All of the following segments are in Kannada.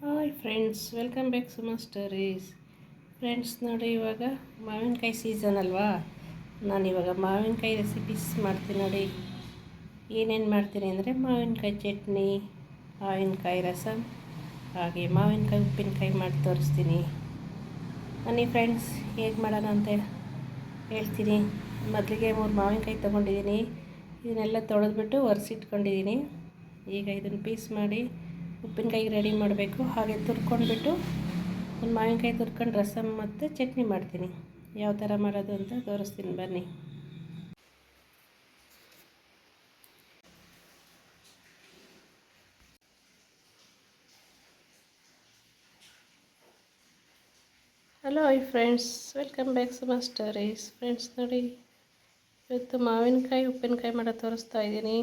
Hi friends, welcome back Suma stories. Friends, ನೋಡಿ ಇವಾಗ ಮಾವಿನಕಾಯಿ ಸೀಸನ್ ಅಲ್ವಾ? ನಾನು ಇವಾಗ ಮಾವಿನಕಾಯಿ ರೆಸಿಪೀಸ್ ಮಾಡ್ತೀನಿ ನೋಡಿ. ಏನೇನು ಮಾಡ್ತೀನಿ ಅಂದರೆ ಮಾವಿನಕಾಯಿ ಚಟ್ನಿ, ಮಾವಿನಕಾಯಿ ರಸಮ್ ಹಾಗೆ ಮಾವಿನಕಾಯಿ ಉಪ್ಪಿನಕಾಯಿ ಮಾಡಿ ತೋರಿಸ್ತೀನಿ. ಬನ್ನಿ ಫ್ರೆಂಡ್ಸ್, ಹೇಗೆ ಮಾಡೋಣ ಅಂತ ಹೇಳ್ತೀನಿ. ಮೊದಲಿಗೆ ಮೂರು ಮಾವಿನಕಾಯಿ ತೊಗೊಂಡಿದ್ದೀನಿ. ಇದನ್ನೆಲ್ಲ ತೊಳೆದ್ಬಿಟ್ಟು ಒರೆಸಿಟ್ಕೊಂಡಿದ್ದೀನಿ. ಈಗ ಇದನ್ನು ಪೀಸ್ ಮಾಡಿ ಉಪ್ಪಿನಕಾಯಿ ರೆಡಿ ಮಾಡಬೇಕು. ಹಾಗೆ ತುರ್ಕೊಂಡ್ಬಿಟ್ಟು ಒಂದು ಮಾವಿನಕಾಯಿ ತುರ್ಕೊಂಡು ರಸಮ್ ಮತ್ತು ಚಟ್ನಿ ಮಾಡ್ತೀನಿ. ಯಾವ ಥರ ಮಾಡೋದು ಅಂತ ತೋರಿಸ್ತೀನಿ. ಬನ್ನಿ. Hello I friends welcome back Suma stories friends ನೋಡಿ, ಇವತ್ತು ಮಾವಿನಕಾಯಿ, ಉಪ್ಪಿನಕಾಯಿ ಮಾಡೋದು ತೋರಿಸ್ತಾ ಇದ್ದೀನಿ.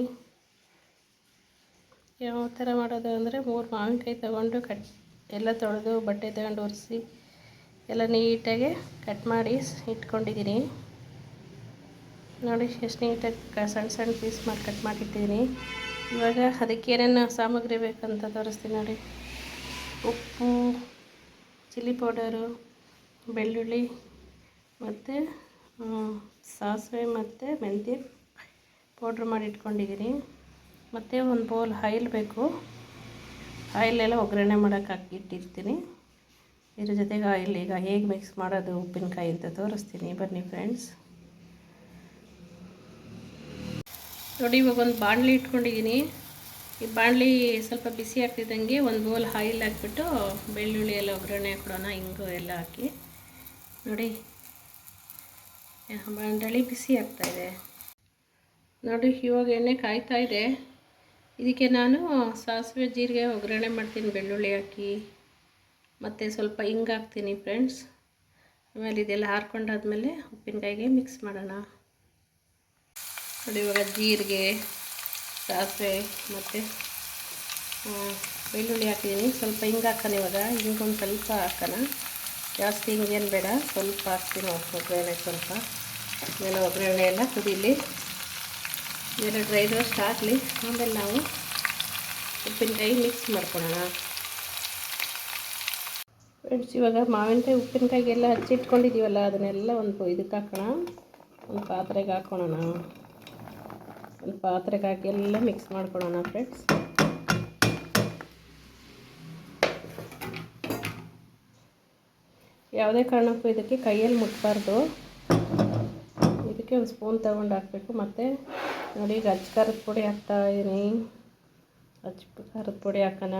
ಯಾವ ಥರ ಮಾಡೋದು ಅಂದರೆ ಮೂರು ಮಾವಿನಕಾಯಿ ತೊಗೊಂಡು ಕಟ್ ಎಲ್ಲ ತೊಳೆದು ಬಟ್ಟೆ ತಗೊಂಡು ಒರೆಸಿ ಎಲ್ಲ ನೀಟಾಗಿ ಕಟ್ ಮಾಡಿ ಇಟ್ಕೊಂಡಿದ್ದೀನಿ. ನೋಡಿ, ಎಷ್ಟು ನೀಟಾಗಿ ಸಣ್ಣ ಸಣ್ಣ ಪೀಸ್ ಮಾಡಿ ಕಟ್ ಮಾಡಿಟ್ಟಿದ್ದೀನಿ. ಇವಾಗ ಅದಕ್ಕೆ ಏನೇನು ಸಾಮಗ್ರಿ ಬೇಕಂತ ತೋರಿಸ್ತೀನಿ ನೋಡಿ. ಉಪ್ಪು, ಚಿಲ್ಲಿ ಪೌಡರು, ಬೆಳ್ಳುಳ್ಳಿ ಮತ್ತು ಸಾಸಿವೆ ಮತ್ತು ಮೆಂತ್ಯ ಪೌಡ್ರ್ ಮಾಡಿ ಇಟ್ಕೊಂಡಿದ್ದೀನಿ. ಮತ್ತು ಒಂದು ಬೌಲ್ ಆಯಿಲ್ ಬೇಕು. ಆಯಿಲೆಲ್ಲ ಒಗ್ಗರಣೆ ಮಾಡೋಕೆ ಹಾಕಿಟ್ಟಿರ್ತೀನಿ. ಇದ್ರ ಜೊತೆಗೆ ಆಯಿಲ್ ಈಗ ಹೇಗೆ ಮಿಕ್ಸ್ ಮಾಡೋದು, ಉಪ್ಪಿನಕಾಯಿ ಅಂತ ತೋರಿಸ್ತೀನಿ. ಬನ್ನಿ ಫ್ರೆಂಡ್ಸ್ ನೋಡಿ ಇವಾಗ ಒಂದು ಬಾಣಲಿ ಇಟ್ಕೊಂಡಿದ್ದೀನಿ. ಈ ಬಾಣಲಿ ಸ್ವಲ್ಪ ಬಿಸಿ ಆಗ್ತಿದ್ದಂಗೆ ಒಂದು ಬೌಲ್ ಆಯಿಲ್ ಹಾಕ್ಬಿಟ್ಟು ಬೆಳ್ಳುಳ್ಳಿ ಎಲ್ಲ ಒಗ್ಗರಣೆ ಹಾಕ್ಬಿಡೋಣ ಹಿಂಗು ಎಲ್ಲ ಹಾಕಿ. ನೋಡಿ ಬಾಣಲಿ ಬಿಸಿ ಆಗ್ತಾಯಿದೆ ನೋಡಿ, ಇವಾಗ ಎಣ್ಣೆ ಕಾಯ್ತಾ ಇದೆ. ಇದಕ್ಕೆ ನಾನು ಸಾಸಿವೆ ಜೀರಿಗೆ ಒಗ್ಗರಣೆ ಮಾಡ್ತೀನಿ, ಬೆಳ್ಳುಳ್ಳಿ ಹಾಕಿ, ಮತ್ತು ಸ್ವಲ್ಪ ಹಿಂಗೆ ಹಾಕ್ತೀನಿ ಫ್ರೆಂಡ್ಸ್ ಆಮೇಲೆ ಇದೆಲ್ಲ ಹಾರ್ಕೊಂಡಾದ್ಮೇಲೆ ಉಪ್ಪಿನಕಾಯಿಗೆ ಮಿಕ್ಸ್ ಮಾಡೋಣ. ನೋಡಿ ಇವಾಗ ಜೀರಿಗೆ, ಸಾಸಿವೆ ಮತ್ತು ಬೆಳ್ಳುಳ್ಳಿ ಹಾಕಿದ್ದೀನಿ ಸ್ವಲ್ಪ ಹಿಂಗೆ ಹಾಕೋಣ ಇವಾಗ. ಹಿಂಗೊಂದು ಸ್ವಲ್ಪ ಹಾಕೋಣ. ಜಾಸ್ತಿ ಹಿಂಗೇನು ಬೇಡ. ಸ್ವಲ್ಪ ಹಾಕ್ತೀನಿ ಒಗ್ಗರಣೆ ಸ್ವಲ್ಪ. ಆಮೇಲೆ ಒಗ್ಗರಣೆ ಎಲ್ಲ ಕುದೀಲಿ. ಇದೆಲ್ಲ ಡ್ರೈ ರೋಸ್ಟ್ ಹಾಕಲಿ. ಆಮೇಲೆ ನಾವು ಉಪ್ಪಿನಕಾಯಿ ಮಿಕ್ಸ್ ಮಾಡ್ಕೊಳ್ಳೋಣ ಫ್ರೆಂಡ್ಸ್ ಇವಾಗ ಮಾವಿನಕಾಯಿ ಉಪ್ಪಿನಕಾಯಿಗೆಲ್ಲ ಹಚ್ಚಿಟ್ಕೊಂಡಿದ್ದೀವಲ್ಲ ಅದನ್ನೆಲ್ಲ ಒಂದು ಇದಕ್ಕೆ ಹಾಕೋಣ. ಒಂದು ಪಾತ್ರೆಗೆ ಹಾಕೋಣ ಒಂದು ಪಾತ್ರೆಗೆ ಹಾಕಿ ಎಲ್ಲ ಮಿಕ್ಸ್ ಮಾಡ್ಕೊಳ್ಳೋಣ ಫ್ರೆಂಡ್ಸ್ ಯಾವುದೇ ಕಾರಣಕ್ಕೂ ಇದಕ್ಕೆ ಕೈಯಲ್ಲಿ ಮುಟ್ಬಾರ್ದು. ಇದಕ್ಕೆ ಒಂದು ಸ್ಪೂನ್ ತಗೊಂಡು ಹಾಕಬೇಕು. ಮತ್ತು ನೋಡಿ ಈಗ ಅಚ್ಚ ಖಾರದ ಪುಡಿ ಹಾಕ್ತಾ ಇದ್ದೀನಿ ಅಚ್ಚ ಖಾರದ ಪುಡಿ ಹಾಕೋಣ.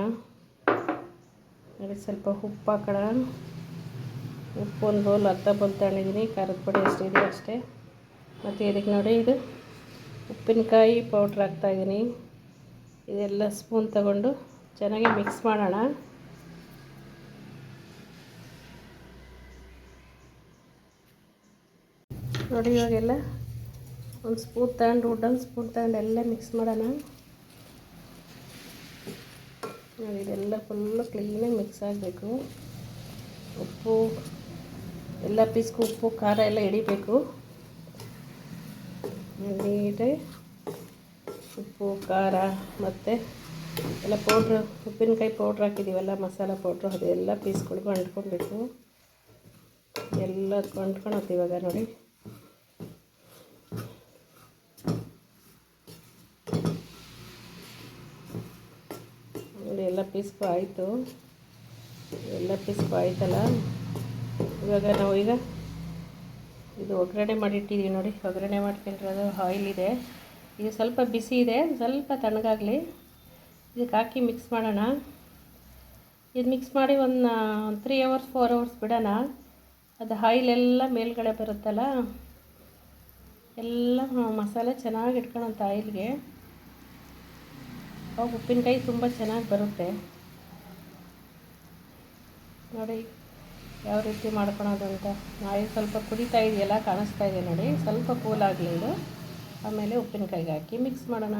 ನೋಡಿ, ಸ್ವಲ್ಪ ಉಪ್ಪು ಹಾಕೋಣ. ಉಪ್ಪು ಒಂದು ಬೌಲ್ ಅರ್ಧ ಬೌಲ್ ತಗೊಂಡಿದ್ದೀನಿ. ಖಾರದ ಪುಡಿ ಎಷ್ಟಿದೆ ಅಷ್ಟೇ. ಮತ್ತು ಇದಕ್ಕೆ ನೋಡಿ, ಇದು ಉಪ್ಪಿನಕಾಯಿ ಪೌಡ್ರ್ ಹಾಕ್ತಾಯಿದ್ದೀನಿ ಇದೆಲ್ಲ ಸ್ಪೂನ್ ತಗೊಂಡು ಚೆನ್ನಾಗಿ ಮಿಕ್ಸ್ ಮಾಡೋಣ. ನೋಡಿ ಇವಾಗೆಲ್ಲ ಒಂದು ಸ್ಪೂನ್ ತಗೊಂಡು ವುಡನ್ ಸ್ಪೂನ್ ತಗೊಂಡು ಎಲ್ಲ ಮಿಕ್ಸ್ ಮಾಡೋಣ. ನೋಡಿ, ಇದೆಲ್ಲ ಫುಲ್ಲು ಕ್ಲೀನಾಗಿ ಮಿಕ್ಸ್ ಆಗಬೇಕು. ಉಪ್ಪು, ಎಲ್ಲ ಪೀಸ್ಗೂ ಉಪ್ಪು, ಖಾರ ಎಲ್ಲ ಹಿಡಿಬೇಕು ನೀಟಾಗಿ ಉಪ್ಪು, ಖಾರ ಮತ್ತು ಎಲ್ಲ ಪೌಡ್ರ್ ಉಪ್ಪಿನಕಾಯಿ ಪೌಡ್ರ್ ಹಾಕಿದ್ದೀವಲ್ಲ, ಮಸಾಲ ಪೌಡ್ರು ಅದೆಲ್ಲ ಪೀಸ್ಗಳಿಗೂ ಅಂಟ್ಕೊಬೇಕು. ಎಲ್ಲ ಅಂಟ್ಕೊಳತ್ತೆ ಇವಾಗ ನೋಡಿ. ಎಲ್ಲ ಆಯಿತು ಎಲ್ಲ ಪಿಸ್ಪು ಆಯ್ತಲ್ಲ ಇವಾಗ ನಾವು ಈಗ ಇದು ಒಗ್ಗರಣೆ ಮಾಡಿಟ್ಟಿದ್ದೀವಿ ನೋಡಿ. ಒಗ್ಗರಣೆ ಮಾಡ್ಕೊಂಡಿರೋದು ಆಯಿಲ್ ಇದೆ. ಇದು ಸ್ವಲ್ಪ ಬಿಸಿ ಇದೆ, ಸ್ವಲ್ಪ ತಣ್ಣಗಾಗಲಿ. ಇದಕ್ಕೆ ಹಾಕಿ ಮಿಕ್ಸ್ ಮಾಡೋಣ. ಇದು ಮಿಕ್ಸ್ ಮಾಡಿ ಒಂದು ತ್ರೀ ಅವರ್ಸ್ ಫೋರ್ ಅವರ್ಸ್ ಬಿಡೋಣ. ಅದು ಆಯಿಲೆಲ್ಲ ಮೇಲ್ಗಡೆ ಬರುತ್ತಲ್ಲ. ಎಲ್ಲ ಮಸಾಲೆ ಚೆನ್ನಾಗಿ ಇಟ್ಕೊಳಂತ ಆಯಿಲ್ಗೆ ಅವಾಗ ಉಪ್ಪಿನಕಾಯಿ ತುಂಬ ಚೆನ್ನಾಗಿ ಬರುತ್ತೆ. ನೋಡಿ, ಯಾವ ರೀತಿ ಮಾಡ್ಕೊಳೋದು ಅಂತ. ನಾಯಿ ಸ್ವಲ್ಪ ಕುಡಿತಾ ಇದೆಯಲ್ಲ, ಕಾಣಿಸ್ತಾ ಇದೆ ನೋಡಿ. ಸ್ವಲ್ಪ ಕೂಲ್ ಆಗಲಿ ಇದು. ಆಮೇಲೆ ಉಪ್ಪಿನಕಾಯಿಗೆ ಹಾಕಿ ಮಿಕ್ಸ್ ಮಾಡೋಣ.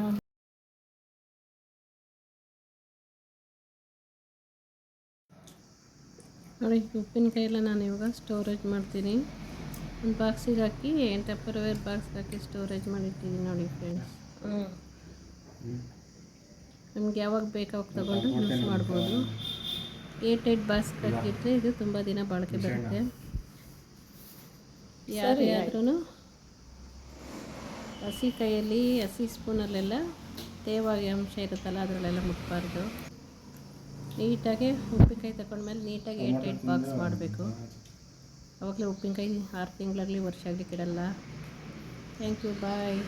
ನೋಡಿ ಉಪ್ಪಿನಕಾಯಿ ಎಲ್ಲ ನಾನು ಇವಾಗ ಸ್ಟೋರೇಜ್ ಮಾಡ್ತೀನಿ. ಒಂದು ಬಾಕ್ಸಿಗೆ ಹಾಕಿ ಟೆಪ್ಪರ್ವೇರ್ ಬಾಕ್ಸ್ಗೆ ಹಾಕಿ ಸ್ಟೋರೇಜ್ ಮಾಡಿಟ್ಟಿದ್ದೀನಿ ನೋಡಿ ಫ್ರೆಂಡ್ಸ್ ಹ್ಞೂ ನಮ್ಗೆ ಯಾವಾಗ ಬೇಕಾವಾಗ ತಗೊಂಡು ಯೂಸ್ ಮಾಡ್ಬೋದು. ಏಟ್ ಏಟ್ ಬಾಕ್ಸ್ ಕಟ್ಟಿಟ್ರೆ ಇದು ತುಂಬ ದಿನ ಬಾಳಿಕೆ ಬರುತ್ತೆ. ಯಾರಿಗಾದ್ರೂ ಹಸಿ ಕೈಯಲ್ಲಿ ಹಸಿ ಸ್ಪೂನಲ್ಲೆಲ್ಲ ತೇವಾಗಿ ಅಂಶ ಇರುತ್ತಲ್ಲ ಅದರಲ್ಲೆಲ್ಲ ಮುಟ್ಬಾರ್ದು. ನೀಟಾಗಿ ಉಪ್ಪಿನಕಾಯಿ ತಗೊಂಡ್ಮೇಲೆ ನೀಟಾಗಿ ಏಟ್ ಏಟ್ ಬಾಕ್ಸ್ ಮಾಡಬೇಕು. ಅವಾಗಲೇ ಉಪ್ಪಿನಕಾಯಿ ಆರು ತಿಂಗಳಾಗಲಿ ವರ್ಷ ಆಗಲಿ ಕೆಡಲ್ಲ. Thank you bye.